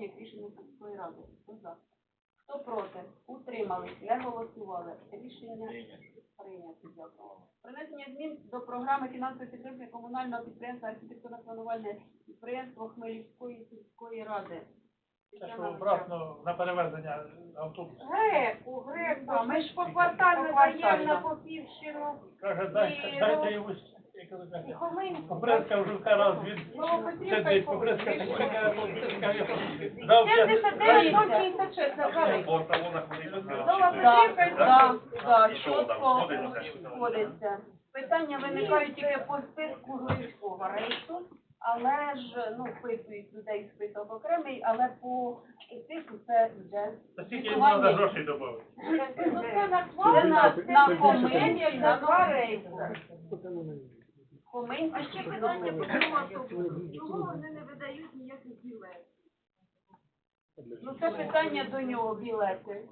рішення рішення сільської ради. Хто за? Хто проти? Утримались, не голосували. Рішення прийнято. Дякую. Принесення змін до програми фінансової підтримки комунального підприємства архітектурно-планувальне підприємство Хмельницької сільської ради. Це що обратно на перевезення автобусу. Греку, греку, ми ж поквартально поквартально. даємо на Попівщину. Каже, дайте, дайте йому я дайте. Хоминську. Побрезка вже раз і сидить, так я дав 79, 156 на Харі. Новопетрівка і Да, да, І що там, чітко сходиться? сходиться. Питання виникають тільки по списку Глинського рейсу, але ж, ну, вписують людей список окремий, але по списку це вже Та скільки йому треба грошей додати? Ну це на на, на два рейси. А ще питання по автобусу. Чого вони не видають ніяких білетів? Ну, це питання до нього, білети.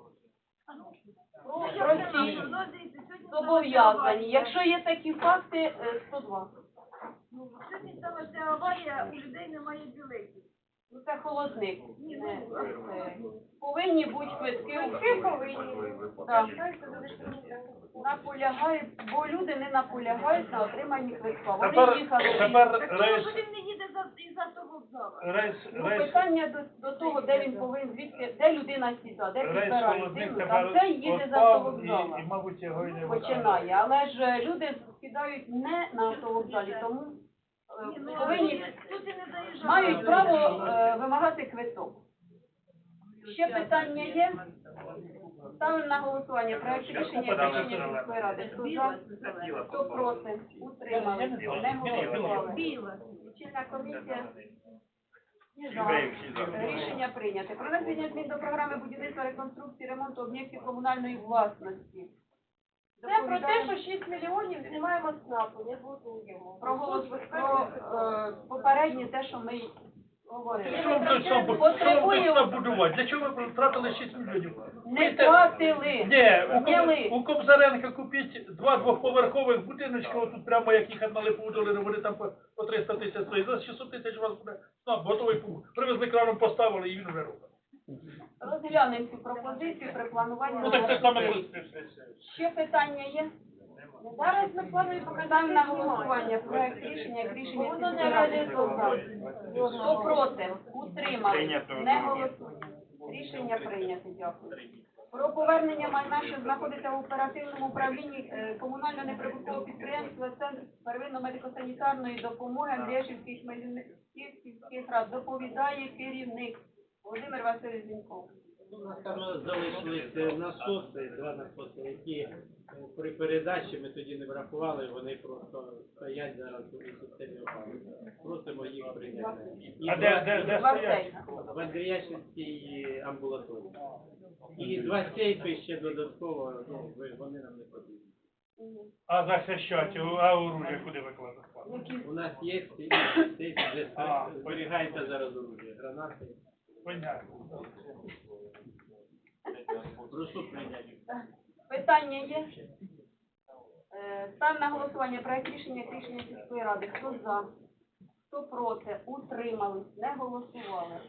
Ну, Прості, ну, сьогодні зобов'язані. Якщо є такі факти, е, 102. Ну, сьогодні сталася аварія, у людей немає білетів. Ну, це холодник. Не, це. Повинні бути квитки. Всі повинні. Так. Наполягають, бо люди не наполягають на отриманні квитка. Вони Тепер, їхали. тепер рейс, він не їде за, із автовокзалу? рейс, Ну, рейс, питання до, до того, де він повинен, звідки, де людина сіда, де рейс підбирає холодник тепер їде за автовокзала. і, і, мабуть, його і не Починає. Але ж люди сідають не на автовокзалі, тому е, повинні, тут і не заїжджають. мають право е, вимагати квиток. Ще питання є? Ставимо на голосування. Проект рішення рішення міської ради. Хто за? Хто проти? Утримали? Не голосували. Лічильна комісія. За. Рішення прийняте. Про внесення змін до програми будівництва, реконструкції, ремонту об'єктів комунальної власності. Це про те, що 6 мільйонів знімаємо з НАПу, не будуємо. про голос про е, попереднє те, що ми говорили. Що будувати? Для чого ви втратили 6 мільйонів? Не втратили. Ні, у, Коб- у Кобзаренка купіть два двохповерхових будиночки, отут прямо як їхати на Липову долину, вони там по, по 300 тисяч стоять. За 600 тисяч у вас буде готовий пункт. Привезли краном, поставили і він вже робить. Розглянемо цю пропозицію при плануванні. Ну так це саме. Ще питання є? Зараз ми плануємо Ставимо на голосування проект рішення як рішення Воно не реалізовано. Хто проти? Утримали? Не голосує. Рішення прийнято. Дякую. Про повернення майна, що знаходиться в оперативному управлінні е, комунального неприбуткового підприємства Центр первинно-медико-санітарної допомоги Андріашівських Хмельницьких сільських рад доповідає керівник Володимир Васильович Зіньков. У нас там залишилися насоси, два насоси, які е, при передачі ми тоді не врахували, вони просто стоять зараз у системі опалення. Просимо їх прийняти. І А де, де, де стоять? в Андріяшинській амбулаторії. І два сейфи ще додатково, ну, ви- вони нам не потрібні. А захищати, а оружие куди викладати? У нас є сейф, сейф, де А, зберігається зараз оружие, гранати. Понятно. Питання є? Е, Став на голосування проект рішення як рішення сільської ради. Хто за? Хто проти? Утримались? Не голосували?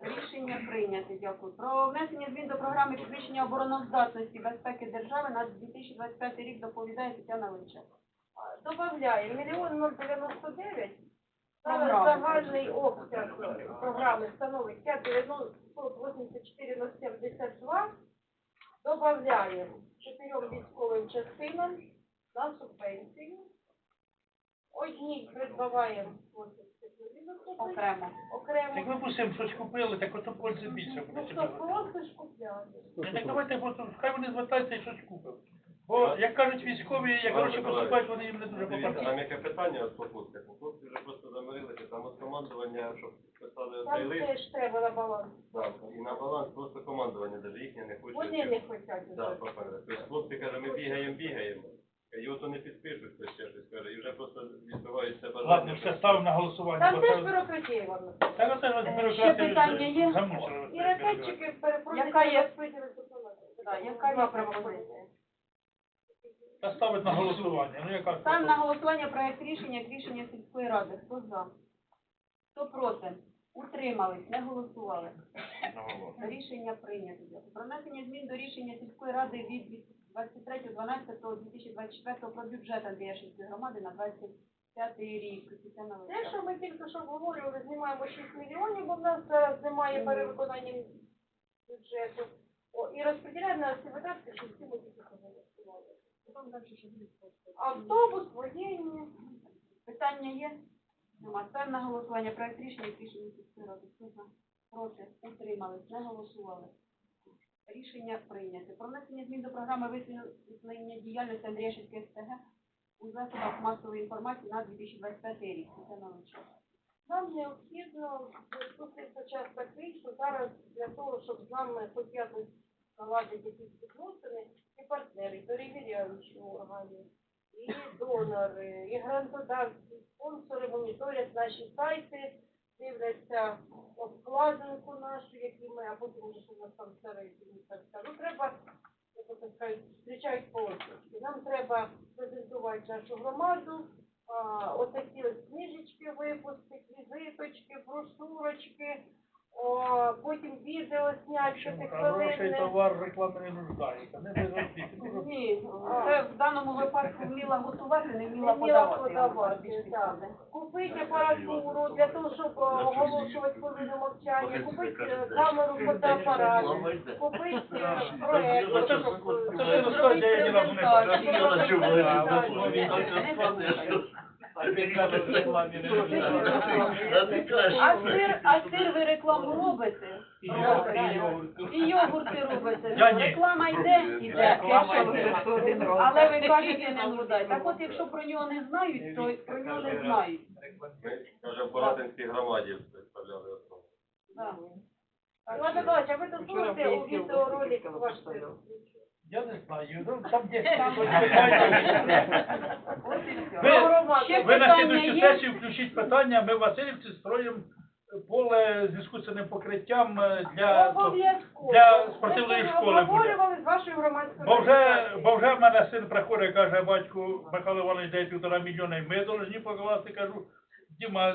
Рішення прийнято. Дякую. Про внесення змін до програми підвищення обороноздатності безпеки держави на 2025 рік доповідає Тетяна Личак. Добавляємо мільйон 099. Програма. Загальний обсяг програми становить 594,072. Добавляємо чотирьом військовим частинам на субвенцію. Одній придбаваємо 80 Окремо. окремо. Так ми мусимо щось купили, так ото пользу більше Ну буде. просто ж купляти. Так давайте хай вони звертаються і щось купимо. Бо, як кажуть військові, як гроші поступають, вони їм не дуже Дивіться, попадають. там яке питання от по хлопцях. Хлопці вже просто замирилися, там от командування, щоб писали цей Там лист, теж треба на баланс. да, і на баланс просто командування, навіть їхнє не хоче. Вони не хочуть. Да, попали. Тобто хлопці каже, ми бігаємо, бігаємо. І от вони підпишуть, хтось ще щось каже, і вже просто відбиваються Ладно, бажання. все, ставимо на голосування. Там бо теж це- бюрократія вона. Так оце ж Е, бюрократія ще питання є? замучила. І ракетчики перепросять Яка є? документи. Да, яка є пропозиція? Та ставить на голосування. Ну яка Ставимо на голосування проект рішення як рішення сільської ради. Хто за? Хто проти? Утримались, не голосували. Рішення прийнято. Про внесення змін до рішення сільської ради від 23.12.2024 про бюджет Андріяшинської громади на 25 рік. Тетяна Те, що ми тільки що обговорювали, знімаємо 6 мільйонів, бо в нас зараз немає перевиконання бюджету. О, і розподіляємо на всі видатки, що всі ми тільки голосували. Автобус, воєнні. Питання є? Нема. Ставимо на голосування проект рішення рішення сільської ради. Хто за? Проти? Утримались? Не голосували. Рішення прийнято. Про внесення змін до програми висвітлення діяльності Андріяшинської СТГ у засобах масової інформації на 2025 рік. Тетяна Олександрівна. Нам необхідно тим, що час такий, що зараз для того, щоб з нами хоч наладити якісь відносини, і партнери, перевіряючі органи, і донори, і грантодавці, спонсори моніторять наші сайти, дивляться обкладинку нашу, які ми, а потім вже у нас там так скажу. Треба, як зустрічають по. Нам треба презентувати нашу громаду, а, отакі ось книжечки випустити, візиточки, брошурочки, о, потім відео зняти Хороший п'ятихвилинне. товар реклами не нуждається. Не. Ні, це в даному випадку вміла готувати, не вміла подавати. Подавати, так. Купити апаратуру для того, щоб е, оголошувати хвилину мовчання, купити е, камеру фотоапарат, купити е, проект, Це- щоб, е, ж не. А сир, а сир ви рекламу робите? І І йогурти робите. Я ні. Реклама йде, іде. Реклама якщо ви- йде. Але ви кажете, не нуждай. Так от, якщо про нього не знають, то про нього не знають. Ми, каже, в Бородинській громаді представляли основу. Да. Іван Миколаївич, а ви дозволите у відеоролик ваш сир? Я не знаю. ну, Там є. Ви- Ви на питання сесію включіть питання, ми в Васильівці строїмо поле з іскусственним покриттям е, для... Обов'язково. для спортивної Ми школи буде. обговорювали з вашою громадською Бо вже, організацією. бо вже в мене син приходить, каже, батьку Михайло Іванович, дай півтора мільйона, і ми повинні покласти, кажу, Діма, е,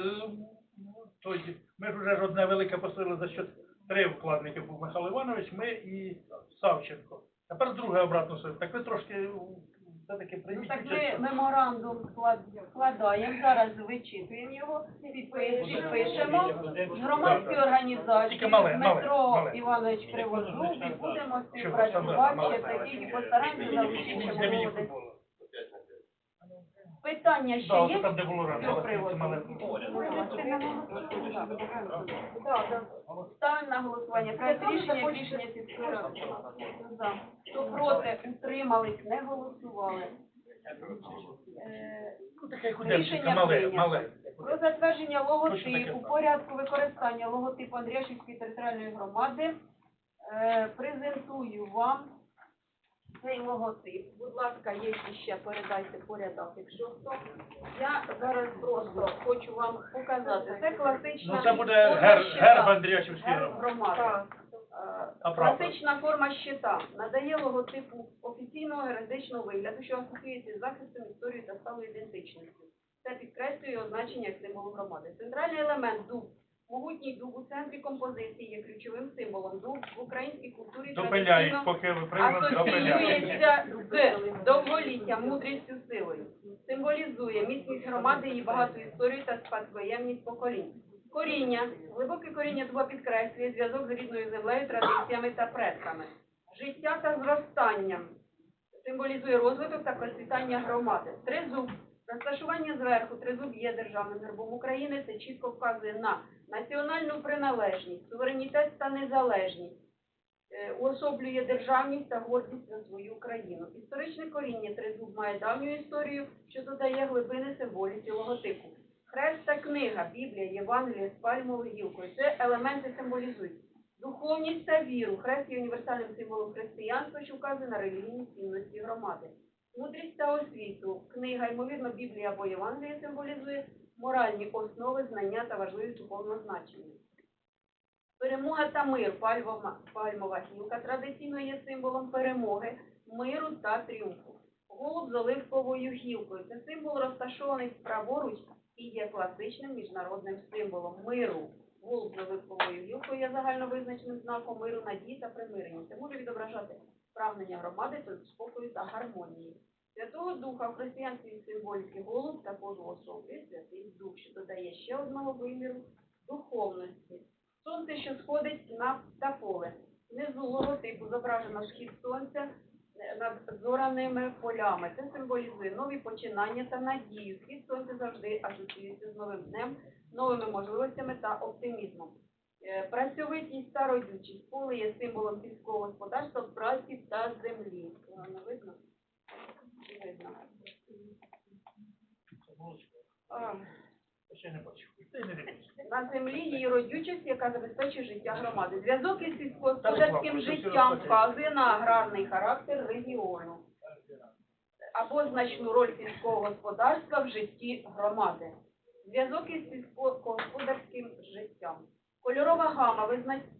той, ми ж вже ж одне велике посилили за що три вкладники був Михайло Іванович, ми і Савченко. Тепер друге обратно все. Так ви трошки все-таки Ну так ми меморандум склад- складаємо, зараз вичитуємо його, підпи- підпишемо. З громадської Тільки організації мале, мале, Дмитро мале. Іванович Кривожук і будемо співпрацювати, мале, ще мале. тоді постараємося Для мені молодих. футболу. Опять на те. Питання ще є? там, де було да. Ставимо на голосування. Проект рішення, як рішення сільської ради. Хто за? Хто проти, утримались, не голосували. Е, Ну, Рішення мале, прийнято. мале. Про затвердження логотипу, порядку використання логотипу Андріашівської територіальної громади. Е, презентую вам цей логотип. Будь ласка, є ще передайте порядок, якщо хто. Я зараз просто хочу вам показати. Це класична Ну, це буде форма гер- щита. герб Андріашівської Герб громади. Е, А? Класична форма щита надає логотипу офіційного юридичного вигляду, що асоціюється з захистом історії та сталою ідентичністю. Це підкреслює його значення як символу громади. Центральний елемент дуб. Могутній дуб у центрі композиції є ключовим символом. Дуб в українській культурі Допиляють, традиційно поки ви приймете, допиляють. асоціюється з довголіттям, мудрістю, силою. Символізує міцність громади, її багату історію та спадкоємність поколінь. Коріння. Глибоке коріння дуба підкреслює зв'язок з рідною землею, традиціями та предками. Життя та зростання. Символізує розвиток та процвітання громади. Тризуб. Розташування зверху тризуб є державним гербом України. Це чітко вказує на національну приналежність, суверенітет та незалежність е, уособлює державність та гордість за свою країну. Історичне коріння тризуб має давню історію, що додає глибини символіці логотипу. Хрест та книга, Біблія, Євангелія з пальмовою гілкою. Це елементи символізують. Духовність та віру. Хрест є універсальним символом християнства, що вказує на релігійні цінності громади. Мудрість та освіту. Книга, ймовірно, Біблія або Євангелія символізує моральні основи, знання та важливість духовного значення. Перемога та мир, пальмова, пальмова гілка, традиційно є символом перемоги, миру та тріумфу. Голуб з оливковою гілкою. Це символ розташований праворуч і є класичним міжнародним символом миру. голуб з оливковою гілкою є загальновизначеним знаком миру, надії та примирення. Це може відображати прагнення громади та спокою та гармонії. Святого Духа в християнській символіці голуб також уособлює Святий Дух, що додає ще одного виміру духовності. Сонце, що сходить на птаполе. Внизу логотипу зображено схід сонця е, над зораними полями. Це символізує нові починання та надію. Схід сонця завжди асоціюється з новим днем, новими можливостями та оптимізмом. Е, Працьовитість та родючість. Поле є символом сільського господарства, праці та землі. Воно видно? Не видно. А. Ще не бачив. Ти не дивись. На землі її родючість, яка забезпечує життя громади. Зв'язок із сільськогосподарським життям вказує на аграрний характер регіону або значну роль сільського господарства в житті громади. Зв'язок із сільськогосподарським життям. Кольорова гама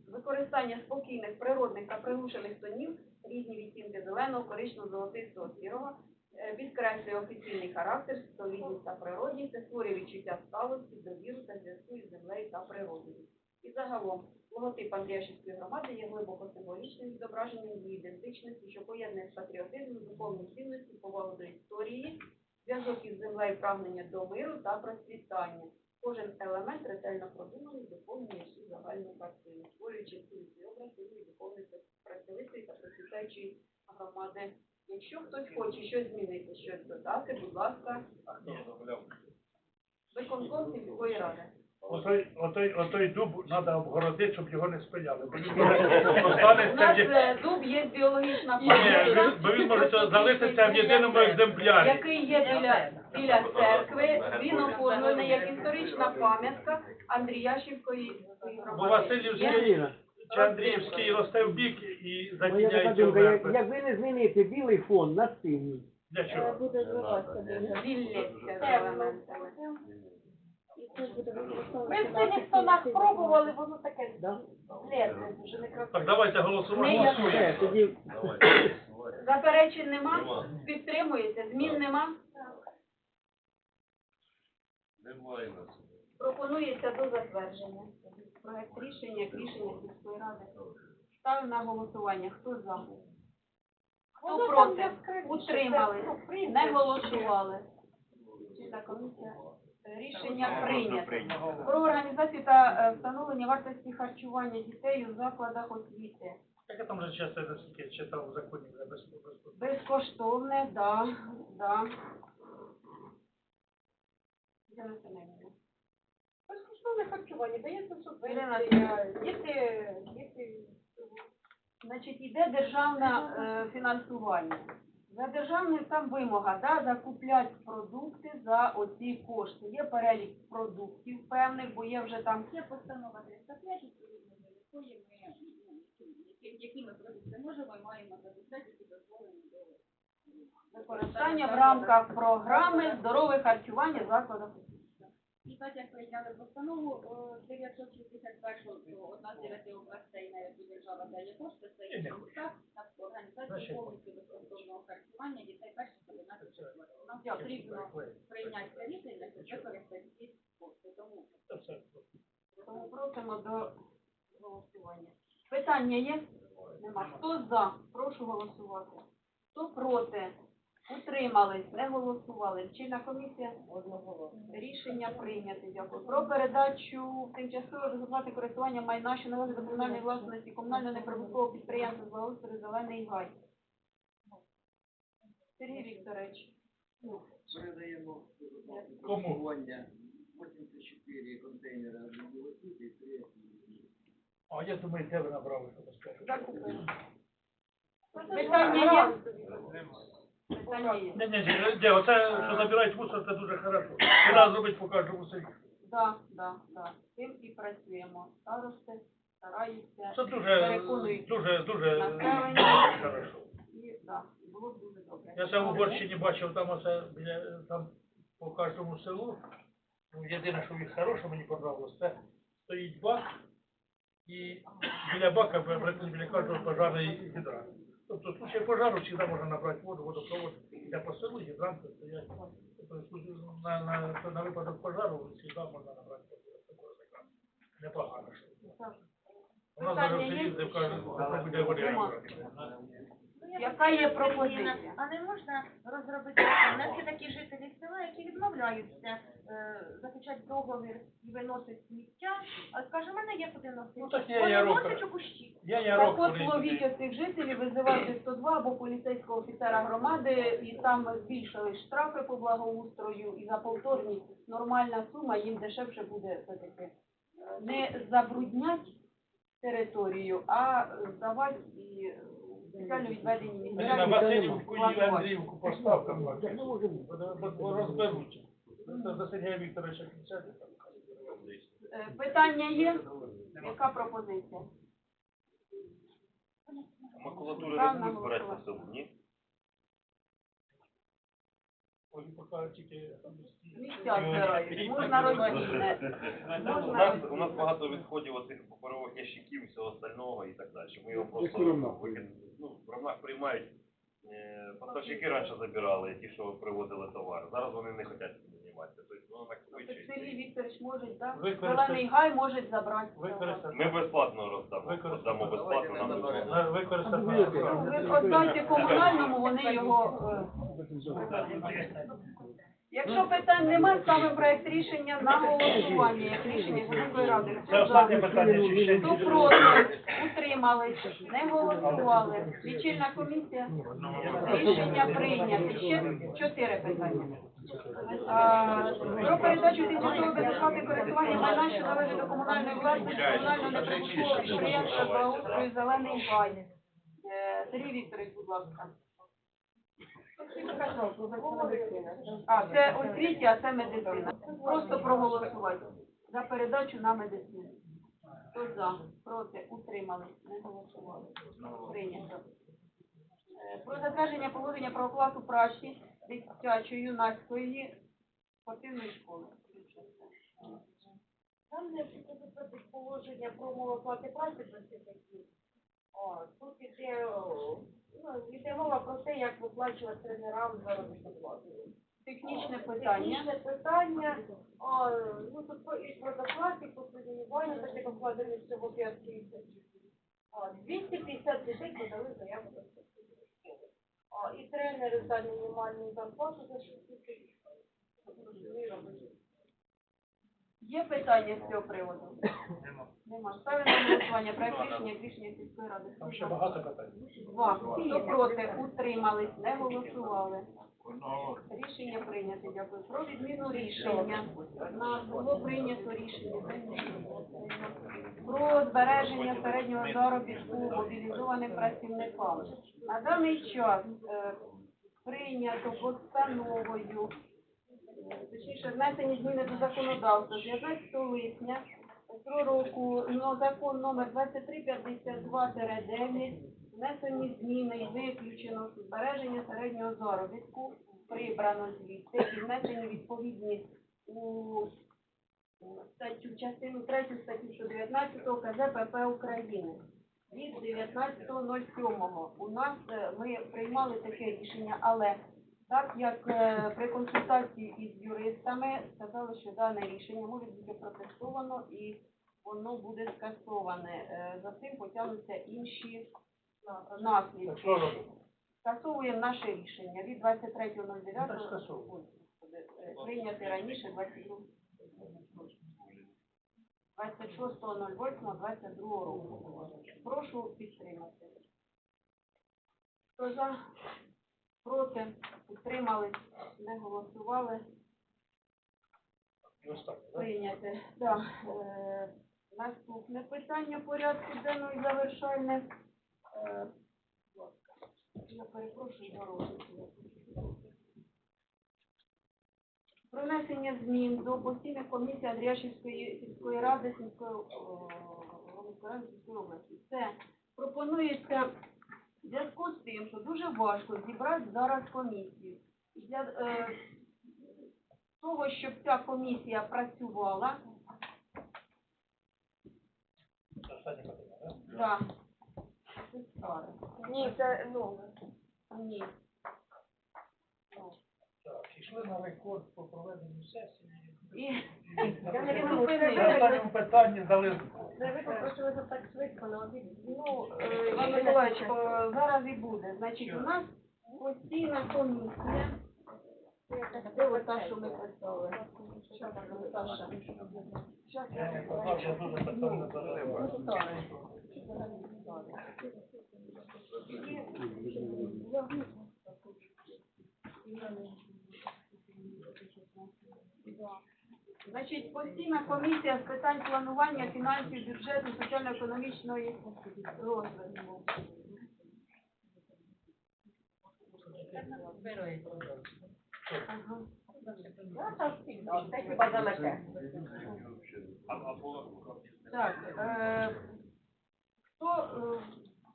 використання спокійних, природних та приглушених тонів, різні відтінки зеленого, коричневого, золотистого, сірого, е, підкреслює офіційний характер, солідність та природність, це створює відчуття сталості, довіру та зв'язку із землею та природою. І загалом, логотип Андріашівської громади є глибоко символічним відображенням її ідентичності, що поєднує патріотизм, духовні цінності, повагу до історії, зв'язок із землею, прагнення до миру та процвітання. Кожен елемент ретельно продуманий, доповнює всю загальну картину, створюючи цілий образ сильної духовної працьовитої та процвітаючої громади. Якщо хтось хоче щось змінити, щось додати, будь ласка, виконком сільської ради. Отой, отой, отой дуб треба обгородити, щоб його не спиляли. Бо він може У останеться нас є- е, дуб є біологічна Ні, він- бо він може залишитися в єдиному екземплярі. який є біля, біля церкви. Він оформлений як історична пам'ятка Андріяшівської Бо громади. Васильівський чи Андріївський росте в бік і моя така затіняється думка, як, вверх. як ви не зміните білий фон на синій, Для чого? Буде звиватися. Віллі з елементами. Ми в синіх тонах пробували, воно таке да? бледне, дуже. Так, давайте я. Все, тоді Заперечень нема? Підтримуєте? Змін нема? Немає нас. Пропонується до затвердження. Проект рішення, як рішення сільської ради. Ставлю на голосування. Хто за? Хто проти? це, ну. Не голосували. Числа комісія. Рішення прийнято. Про організацію та е, встановлення вартості харчування дітей у закладах освіти. Так я там вже часто читав в законі вже без без- Безкоштовне, да, да. Ірина Семенівна. Безкоштовне харчування, дається Ірина субвенція, діти, діти. Значить, йде державне е, фінансування. За державною там вимога, да, закупляти продукти за оці кошти. Є перелік продуктів певних, бо є вже там Є постанова 305, відповідно до якої ми, які- які ми продукти можемо і маємо записати, які дозволені до використання в рамках програми здорове харчування закладів. І так як прийняли постанову 961, то одна з дев'яти областей, на яку держава дає кошти, це є так, так, організація повністю безкоштовного харчування дітей перших 11 років. Нам потрібно прийняти це рішення, щоб використати ці кошти. Тому просимо до голосування. Питання є? Нема. Хто за? Прошу голосувати. Хто проти? Утримались, не голосували. Лічильна комісія? Рішення прийнято. Дякую. Про передачу в тимчасове безоплатне користування майна, що належить до комунальної власності комунального неприбуткового підприємства з благоустрою Зелений Гай. Сергій Вікторович. Передаємо користування 84 контейнера білосвіти і 3 А я думаю, де ви набрали, що скажу. Питання є? Ні, ні, ні, ні, оце, що забирають мусор, це дуже хорошо. Треба зробити по кожному селі. Да, да, да. З і працюємо. Старости стараються Це дуже, переконують дуже, дуже населення. хорошо. і да, було б дуже добре. Я це в Угорщині бачив, там оце біля там по кожному селу. Ну, єдине, що в їх хороше, мені подобалось, це стоїть бак, і біля бака біля кожного пожарний гідрант. Тобто в случае пожару всегда можно набрать воду, водопровод, для по гидранты стоять. На, на, на випадок пожару всегда можно набрать воду. Непогано. Так. У нас даже в є? де кажуть, попробуйте варіант. Яка є пропозиція? А не можна розробити нас є такі жителі села, які відмовляються е, заключати договір і виносить сміття, а скаже, в мене є куди носити. Ну, так є Вони ярок. носять у кущі. Я Так от вони ловіть цих жителів, визивайте 102 або поліцейського офіцера громади, і там збільшили штрафи по благоустрою, і за повторність нормальна сума, їм дешевше буде все-таки е, не забруднять територію, а здавати і е, спеціально відведені Мені на. Васильівку і. Андріївку постав там. Як не може бути? Розберуть. Це до Сергія Вікторовича кінцяти. Е, Питання є? Яка пропозиція? Макулатури Правильно не будуть збирати на ні? Ой, покажуть тільки Місця збирають. Можна. У нас, у нас багато відходів оцих паперових ящиків, всього остального і так далі. Ми його просто викинули. Ну, в равнах приймають. Е, Поставщики раніше забирали, ті, що привозили товар. Зараз вони не хочуть цим займатися. Тобто, воно Сергій. Вікторович може, так? Використати- Зелений гай може забрати. Використати. Ми безплатно роздамо. Використати. Роздамо безплатно, нам не Давайте Використати. Ви віддайте комунальному, вони його... е, Якщо питань нема, ставимо проект рішення на голосування, як рішення сільської ради. Це за? останнє питання. чи ще Хто проти? Утримались? Не голосували? Лічильна комісія? Рішення прийнято. Ще чотири питання. А, Про передачу тимчасової безоплатної користування майна, що належить до комунальної власності, комунального неприбуткового підприємства благоустрою «Зелений гай». Е, Сергій Вікторович, будь ласка. А, це освіті, а це медицина. Просто проголосувати за передачу на медицину. Хто за, проти, утримались, не голосували. Прийнято. Е, Про затвердження положення про оплату дитячої юнацької спортивної школи. Там не положення про оплати праці працівників. О, Тут іде, о, ну, іде мова про те, як виплачувати тренерам заробітну плату. Технічне питання. Технічне питання, о, ну тут по- і про доплати, по преміюванню, так як вкладені всього 5 тисяч. О, 250 дітей подали заяву до. О, І тренери за мінімальну зарплату за 6 тисяч. Робити. Є питання з цього приводу? Нема. Ставлю на голосування проект рішення, як рішення сільської ради. Там ще багато питань. Два. Хто проти? Утримались, не голосували. Рішення прийнято. Дякую. Про відміну рішення. У нас було прийнято рішення про збереження середнього заробітку мобілізованим працівникам. На даний час е, прийнято постановою, точніше внесені зміни до законодавства 19 липня цього року ну, закон номер 2352-9 внесені зміни і виключено збереження середнього заробітку, прибрано звідти і внесені відповідні у статтю, частину 3 статтю 119 КЗПП України від 19.07. У нас е, ми приймали таке рішення, але так як е, при консультації із юристами сказали, що дане рішення може бути протестовано і воно буде скасоване. Е, За цим потягнуться інші наслідки. Скасовуємо наше рішення від Ну, 23.09 скасовуємо. Ой, господи, е, прийняти раніше 26.08.22 року. Прошу підтримати. Хто за? Проти? Утримались? Не голосували? Да? Прийняти. Да. Е, наступне питання порядку денного і завершальне. Е, будь ласка. я перепрошую дорогу. Про внесення змін до постійних комісій Андріашівської сільської ради сільської, о, Волинської ради сільської області. Це пропонується в зв'язку з тим, що дуже важко зібрати зараз комісію. Для е, того, щоб ця комісія працювала, да? да. Це старе. Ні, це ну, Ні. Так, йшли на рекорд по проведенню сесії. І Я не зупинила. питанні дали ви попросили за так швидко, на обід. Ну, е, Іван Миколаївич, зараз і буде. Значить, у нас постійна комісія. Що ми писали? Що там? Щас я Я казав, що дуже питання задали. Ну, так. Значить, постійна комісія з питань планування фінансів, бюджету, соціально-економічної розвитку. Так, е, хто е,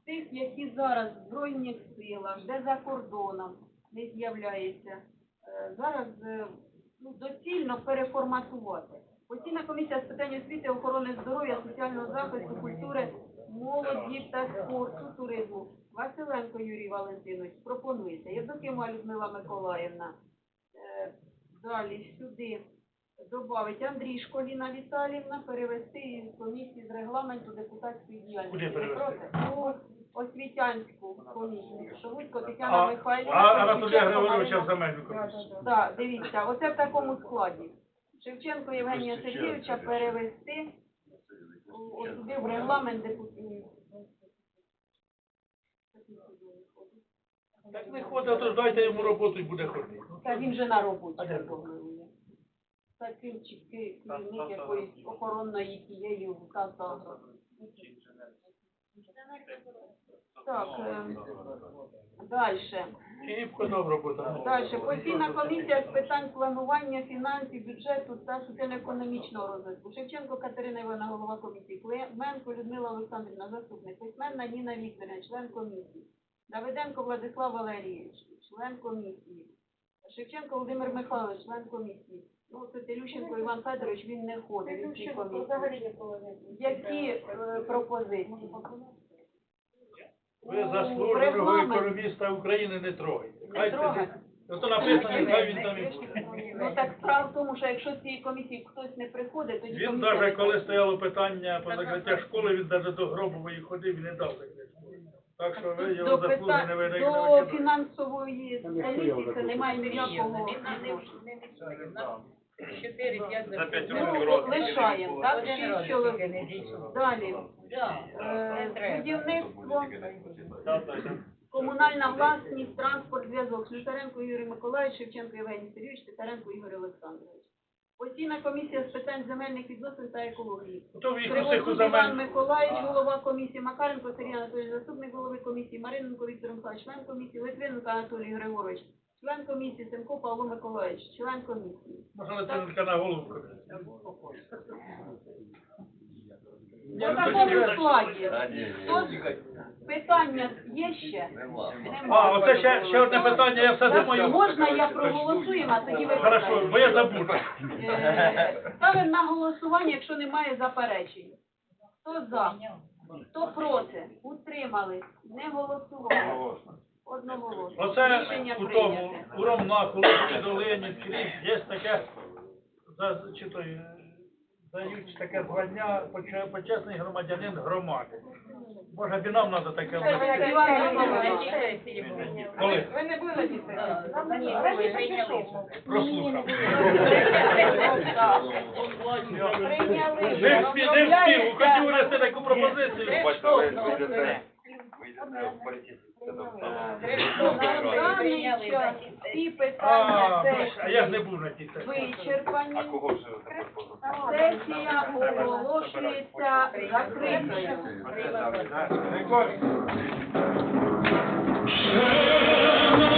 з тих, які зараз в Збройних силах, де за кордоном не з'являється, е, зараз е, ну, доцільно переформатувати. Постійна комісія з питань освіти, охорони здоров'я, соціального захисту, культури, молоді та спорту, туризму. Василенко Юрій Валентинович пропонується. Євдокима Людмила Миколаївна. Е, Далі сюди добавить Андрій Ліна Віталіївна, перевести її з комісії з регламенту депутатської діяльності. Куди перевести? Освітянську комісію. Шовуцько Тетяна Михайлівна. а Анатолія Григоровича в земельну комісію. Так, дивіться, оце в такому складі. Шевченко Євгенія Сергійовича перевести сюди в регламент депутатів. Так не ходить, то ж дайте йому роботу і буде ходити. Та він же на роботі виконує. Таким чіпки керівник якоїсь охоронної тією та Так, далі. Київко. Далі. Постійна комісія з питань планування фінансів, бюджету та соціально-економічного розвитку. Шевченко Катерина Івана, голова комісії. Клименко Людмила Олександрівна, заступник. Письменна Ніна Вікторівна, член комісії. Давиденко Владислав Валерійович, член комісії. Шевченко Володимир Михайлович, член комісії. Ну, це Телющенко Іван Федорович, він не входить в цій комісії. Не Які е, пропозиції? Ви заслуженого регламент- економіста України не трогайте. Хай трогайте. сидить. Ото написано, хай він там і буде. Ну так справа в тому, що якщо з цієї комісії хтось не приходить, тоді Він комісія не навіть коли стояло питання про закриття школи, він навіть до Гробової ходив і не дав закрити школи. Так що ви його До, заслуги пита... не ви до фінансової спеціалістики це немає ніякого. За п'ять Ну, років лишаємо, так? Шість чоловік. Далі. Е, Будівництво, комунальна власність, транспорт, зв'язок. Шлютаренко Юрій Миколаївич, Шевченко Євгеній Сергійович, Титаренко Ігор Олександрович. Постійна комісія з питань земельних відносин та екології. То в їх усіх у Кривоцюк Іван земель. Миколаївич, голова комісії, Макаренко Сергій Анатолійович, заступник голови комісії, Мариненко Віктор Михайлович, член комісії, Литвиненко Анатолій Григорович, член комісії, Семко Павло Миколаївич, член комісії. Може, Литвиненка на голову ходить. У такому складі. Хто питання є ще? А, оце ще, ще одне питання, я все думаю. Можна я проголосую, а тоді ви Хорошо, бо я забув. Е, Ставимо на голосування, якщо немає заперечень. Хто за? Хто проти? Утримались? Не голосували? Одноголосно. Оце Рішення у тому, прийняте. у Ромнаку, у Долині, скрізь є таке, за, чи то, е, дають таке звання поче- почесний громадянин громади. Може, і нам треба таке ввести. Коли? Ви не були дітей? Прослухав. Прийняли. Не вспів, не вспів, хотів внести таку пропозицію. Бачите, ви ви йдете в політику. На даний час всі питання а я ж не був на тій сесії. вичерпані. А кого ж ви тепер поза? Сесія оголошується закритою. Скинуть